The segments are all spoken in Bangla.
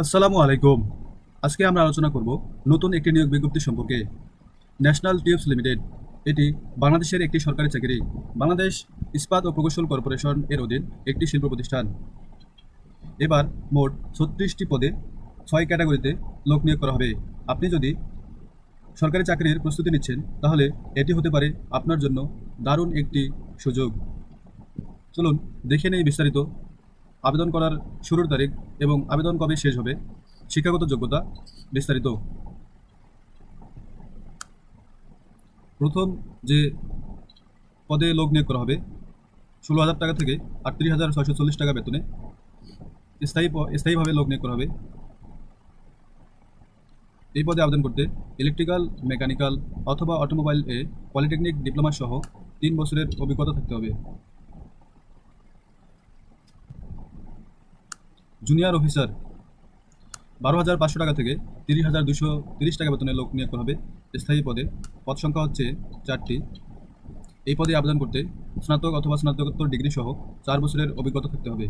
আসসালামু আলাইকুম। আজকে আমরা আলোচনা করব নতুন একটি নিয়োগ বিজ্ঞপ্তি সম্পর্কে। ন্যাশনাল টিউবস লিমিটেড, এটি বাংলাদেশের একটি সরকারি চাকরি, বাংলাদেশ ইস্পাত ও প্রকৌশল কর্পোরেশন এর অধীন একটি শিল্প প্রতিষ্ঠান। এবার মোট ছত্রিশটি পদে ছয় ক্যাটাগরিতে লোক নিয়োগ করা হবে। আপনি যদি সরকারি চাকরির প্রস্তুতি নিচ্ছেন, তাহলে এটি হতে পারে আপনার জন্য দারুণ একটি সুযোগ। চলুন দেখে নেই বিস্তারিত আবেদন করার শুরুর তারিখ এবং আবেদন কবে শেষ হবে, শিক্ষাগত যোগ্যতা বিস্তারিত। প্রথম যে পদে লোক নিয়োগ করা হবে, ষোলো হাজার টাকা থেকে আটত্রিশ হাজার ছয়শো চল্লিশ টাকা বেতনে। স্থায়ী স্থায়ীভাবে লোক নিয়োগ করা হবে। এই পদে আবেদন করতে ইলেকট্রিক্যাল, মেকানিক্যাল অথবা অটোমোবাইল এ পলিটেকনিক ডিপ্লোমা সহ তিন বছরের অভিজ্ঞতা থাকতে হবে। জুনিয়র অফিসার, বারো হাজার পাঁচশো টাকা থেকে তিরিশ হাজার দুশো তিরিশ টাকা বেতনে লোক নিয়োগ করা হবে। স্থায়ী পদে। পদ সংখ্যা হচ্ছে চারটি। এই পদে আবেদন করতে স্নাতক অথবা স্নাতকোত্তর ডিগ্রি সহ চার বছরের অভিজ্ঞতা থাকতে হবে।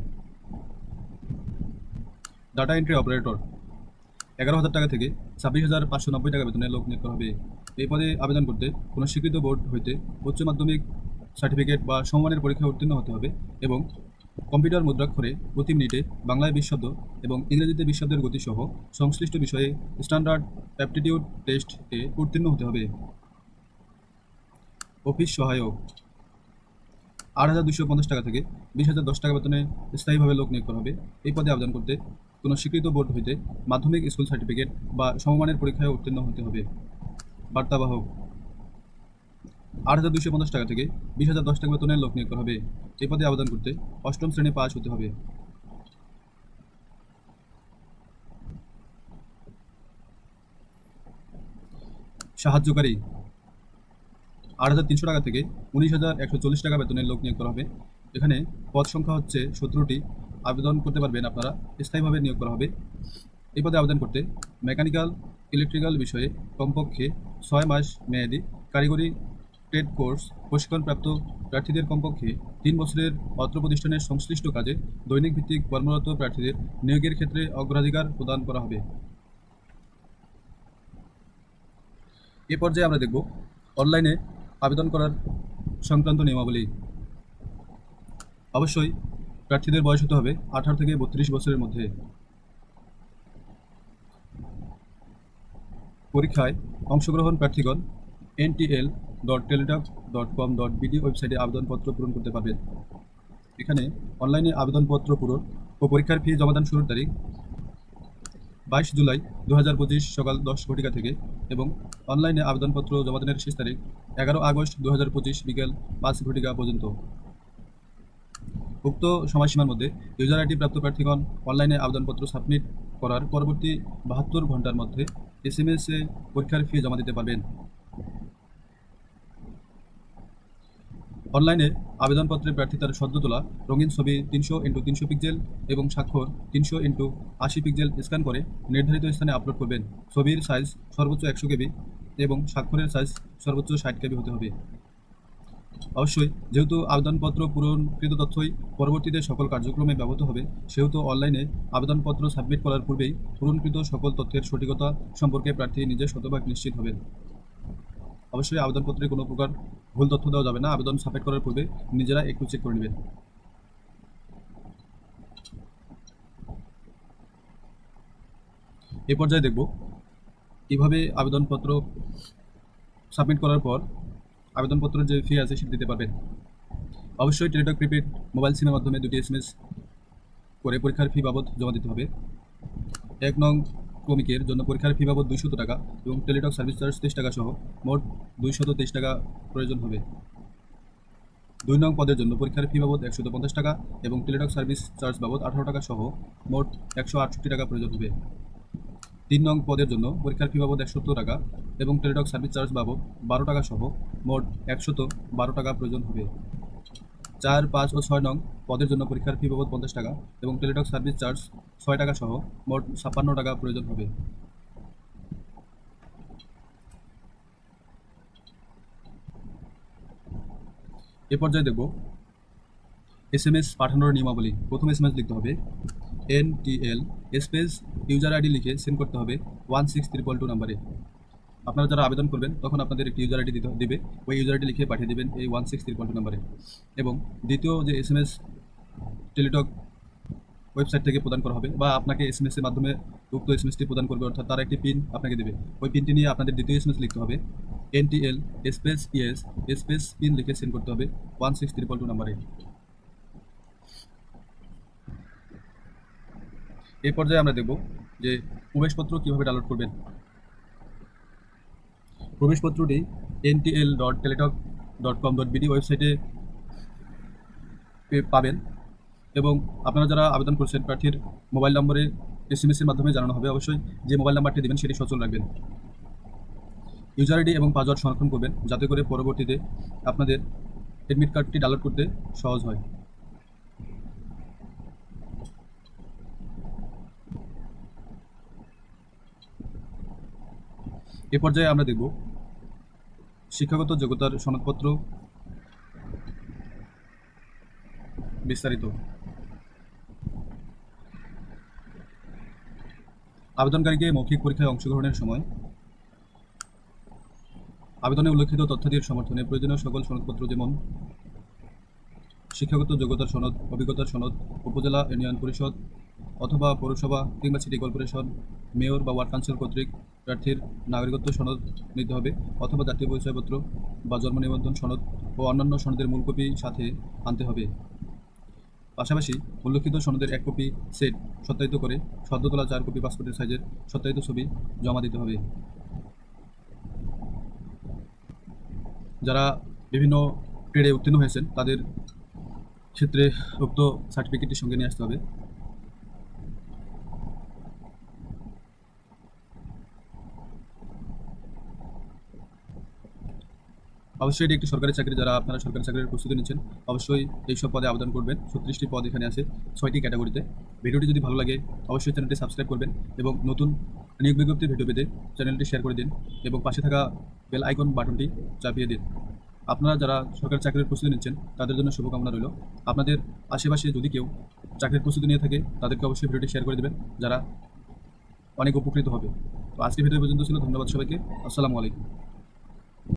Data entry operator. এগারো হাজার টাকা থেকে ছাব্বিশ হাজার পাঁচশো নব্বই টাকা বেতনে লোক নিয়োগ করা হবে। এই পদে আবেদন করতে কোনো স্বীকৃত বোর্ড হইতে উচ্চ মাধ্যমিক সার্টিফিকেট বা সমমানের পরীক্ষায় উত্তীর্ণ হতে হবে এবং কম্পিউটার মুদ্রাক্ষরে প্রতি মিনিটে বাংলায় বিশ শব্দ এবং ইংরেজিতে বিশ শব্দের গতিসহ সংশ্লিষ্ট বিষয়ে স্ট্যান্ডার্ড অ্যাপটিটিউড টেস্টে উত্তীর্ণ হতে হবে। অফিস সহায়ক। আট হাজার দুশো পঞ্চাশ টাকা থেকে বিশ হাজার দশ টাকা বেতনে স্থায়ীভাবে লোক নিয়োগ করা হবে। এই পদে আবেদন করতে কোনো স্বীকৃত বোর্ড হইতে মাধ্যমিক স্কুল সার্টিফিকেট বা সমমানের পরীক্ষায় উত্তীর্ণ হতে হবে। বার্তাবাহক। আট হাজার দুশো পঞ্চাশ টাকা থেকে বিশ হাজার দশ টাকা বেতনের লোক নিয়োগ করা হবে। এই পদে আবেদন করতে অষ্টম শ্রেণি পাস হতে হবে। সাহায্যকারী, আট হাজার তিনশো টাকা থেকে উনিশ হাজার একশো চল্লিশ টাকা বেতনের লোক নিয়োগ করা হবে। এখানে পদ সংখ্যা হচ্ছে সতেরোটি। আবেদন করতে পারবেন আপনারা। স্থায়ীভাবে নিয়োগ করা হবে। এই পদে আবেদন করতে মেকানিক্যাল, ইলেকট্রিক্যাল বিষয়ে কমপক্ষে ছয় মাস মেয়াদি কারিগরি ট্রেড কোর্স প্রশিক্ষণপ্রাপ্ত প্রার্থীদের কমপক্ষে তিন বছরের অত্র প্রতিষ্ঠানের সংশ্লিষ্ট কাজে দৈনিক ভিত্তিক কর্মরত প্রার্থীদের নিয়োগের ক্ষেত্রে অগ্রাধিকার প্রদান করা হবে। এ পর্যায়ে আমরা দেখব অনলাইনে আবেদন করার সংক্রান্ত নিয়মাবলী। অবশ্যই প্রার্থীদের বয়স হতে হবে আঠারো থেকে বত্রিশ বছরের মধ্যে। পরীক্ষায় অংশগ্রহণ প্রার্থীগণ NTL dot Teletalk dot com dot BD ওয়েবসাইটে আবেদনপত্র পূরণ করতে পারবেন। এখানে অনলাইনে আবেদনপত্র পূরণ ও পরীক্ষার ফি জমাদান শুরুর তারিখ বাইশ জুলাই দু হাজার পঁচিশ সকাল দশ ঘটিকা থেকে এবং অনলাইনে আবেদনপত্র জমাদানের শেষ তারিখ এগারো আগস্ট দু হাজার পঁচিশ বিকেল পাঁচ ঘটিকা পর্যন্ত। উক্ত সময়সীমার মধ্যে ইউজার আইডি প্রাপ্ত প্রার্থীগণ অনলাইনে আবেদনপত্র সাবমিট করার পরবর্তী বাহাত্তর ঘণ্টার মধ্যে এস এম এস পরীক্ষার ফি জমা দিতে পারবেন। অনলাইনে আবেদনপত্রে প্রার্থী তার সদ্য তোলা রঙিন ছবি তিনশো ইন্টু তিনশো পিক্সেল এবং স্বাক্ষর তিনশো ইন্টু আশি পিক্সেল স্ক্যান করে নির্ধারিত স্থানে আপলোড করবেন। ছবির সাইজ সর্বোচ্চ একশো কেবি এবং স্বাক্ষরের সাইজ সর্বোচ্চ ষাট কেবি হতে হবে। অবশ্যই, যেহেতু আবেদনপত্র পূরণকৃত তথ্যই পরবর্তীতে সকল কার্যক্রমে ব্যবহৃত হবে, সেহেতু অনলাইনে আবেদনপত্র সাবমিট করার পূর্বেই পূরণকৃত সকল তথ্যের সঠিকতা সম্পর্কে প্রার্থী নিজে শতভাগ নিশ্চিত হবেন। অবশ্যই আবেদনপত্রে কোনো প্রকার ভুল তথ্য দেওয়া যাবে না। আবেদন সাবমিট করার পূর্বে নিজেরা একটু চেক করে নেবেন। এ পর্যায়ে দেখব কীভাবে আবেদনপত্র সাবমিট করার পর আবেদনপত্রের যে ফি আছে সেটা দিতে পারবেন। অবশ্যই টেলিটক প্রিপেড মোবাইল সিমের মাধ্যমে দুটি এসএমএস করে পরীক্ষার ফি বাবদ জমা দিতে হবে। এক নং ক্রমিকের জন্য পরীক্ষার ফি বাবদ দুইশত টাকা এবং টেলিটক সার্ভিস চার্জ তেইশ টাকা সহ মোট দুইশত তেইশ টাকা প্রয়োজন হবে। দুই নং পদের জন্য পরীক্ষার ফি বাবদ একশত পঞ্চাশ টাকা এবং টেলিটক সার্ভিস চার্জ বাবদ আঠারো টাকা সহ মোট একশো আটষট্টি টাকা প্রয়োজন হবে। তিন নং পদের জন্য পরীক্ষার ফি বাবদ একশত টাকা এবং টেলিটক সার্ভিস চার্জ বাবদ বারো টাকা সহ মোট একশত বারো টাকা প্রয়োজন হবে। চার, পাঁচ ও ছয় নং পদের জন্য পরীক্ষার ফি বাবদ পঞ্চাশ টাকা এবং টেলিটক সার্ভিস চার্জ ছয় টাকা সহ মোট ছাপ্পান্ন টাকা প্রয়োজন হবে। এ পর্যায়ে দেখব। এস এম এস পাঠানোর নিয়মাবলী। প্রথম এস এম এস লিখতে হবে, N T L space user ID লিখে সেন্ড করতে হবে ওয়ান সিক্স ত্রিপল টু নাম্বারে আপনারা যারা আবেদন করবেন, তখন আপনাদের একটি ইউজার আইডি দিতে দিবে। ওই ইউজার আইডি লিখে পাঠিয়ে দেবেন এই ওয়ান সিক্স ত্রিপল টু নাম্বারে এবং দ্বিতীয় যে S M S Teletalk website থেকে প্রদান করা হবে বা আপনাকে এস এম এর মাধ্যমে উক্ত এস এম এসটি প্রদান করবে, অর্থাৎ তারা একটি পিন আপনাকে দেবে। ওই পিনটি নিয়ে আপনাদের দ্বিতীয় এস এম এস লিখতে হবে। N T L space E S space PIN লিখে সেন্ড করতে হবে ওয়ান সিক্স ত্রিপল টু নাম্বারে এই পর্যায়ে আমরা দেখব যে প্রবেশপত্র কীভাবে ডাউনলোড করবেন। প্রবেশপত্রটি NTL dot Teletalk dot com dot BD ওয়েবসাইটে পাবেন এবং আপনারা যারা আবেদন করছেন প্রার্থীর মোবাইল নম্বরে এস এম এর মাধ্যমে জানানো হবে অবশ্যই। যে মোবাইল নাম্বারটি দেবেন সেটি সচল রাখবেন। ইউজার আইডি এবং পাসওয়ার্ড সংরক্ষণ করবেন যাতে করে পরবর্তীতে আপনাদের এডমিট কার্ডটি ডাউনলোড করতে সহজ হয়। এ পর্যায়ে আমরা দেখব শিক্ষাগত যোগ্যতার সনদপত্র বিস্তারিত। আবেদনকারীকে মৌখিক পরীক্ষায় অংশগ্রহণের সময় আবেদনে উল্লেখিত তথ্যাদির সমর্থনে প্রয়োজনীয় সকল সনদপত্র যেমন শিক্ষাগত যোগ্যতার সনদ, অভিজ্ঞতার সনদ, উপজেলা ইউনিয়ন পরিষদ অথবা পৌরসভা কিংবা সিটি কর্পোরেশন, মেয়র বা ওয়ার্ড কাউন্সিল কর্তৃক প্রার্থীর নাগরিকত্ব সনদ নিতে হবে অথবা জাতীয় পরিচয়পত্র বা জন্ম নিবন্ধন সনদ ও অন্যান্য সনদের মূল কপি সাথে আনতে হবে। পাশাপাশি উল্লেখিত সনদের এক কপি সেট সত্যায়িত করে সদ্য তোলা চার কপি পাসপোর্টের সাইজের সত্যায়িত ছবি জমা দিতে হবে। যারা বিভিন্ন ট্রেডে উত্তীর্ণ হয়েছেন, তাদের ক্ষেত্রে উক্ত সার্টিফিকেটটি সঙ্গে নিয়ে আসতে হবে। অবশ্যই এটি একটি সরকারি চাকরি যারা আপনারা সরকারি চাকরির প্রস্তুতি নিচ্ছেন, অবশ্যই এই সব পদে আবেদন করবেন। ছত্রিশটি পদ এখানে আছে, ছয়টি ক্যাটাগরিতে। ভিডিওটি যদি ভালো লাগে, অবশ্যই চ্যানেলটি সাবস্ক্রাইব করবেন এবং নতুন নিয়োগ বিজ্ঞপ্তির ভিডিও পেতে চ্যানেলটি শেয়ার করে দিন এবং পাশে থাকা বেল আইকন বাটনটি চাপিয়ে দিন। আপনারা যারা সরকারি চাকরির প্রস্তুতি নিচ্ছেন, তাদের জন্য শুভকামনা রইল। আপনাদের আশেপাশে যদি কেউ চাকরির প্রস্তুতি নিয়ে থাকে, তাদেরকে অবশ্যই ভিডিওটি শেয়ার করে দেবেন, যারা অনেক উপকৃত হবে। তো আজকে ভিডিও পর্যন্ত ছিল, ধন্যবাদ সবাইকে। আসসালামু আলাইকুম।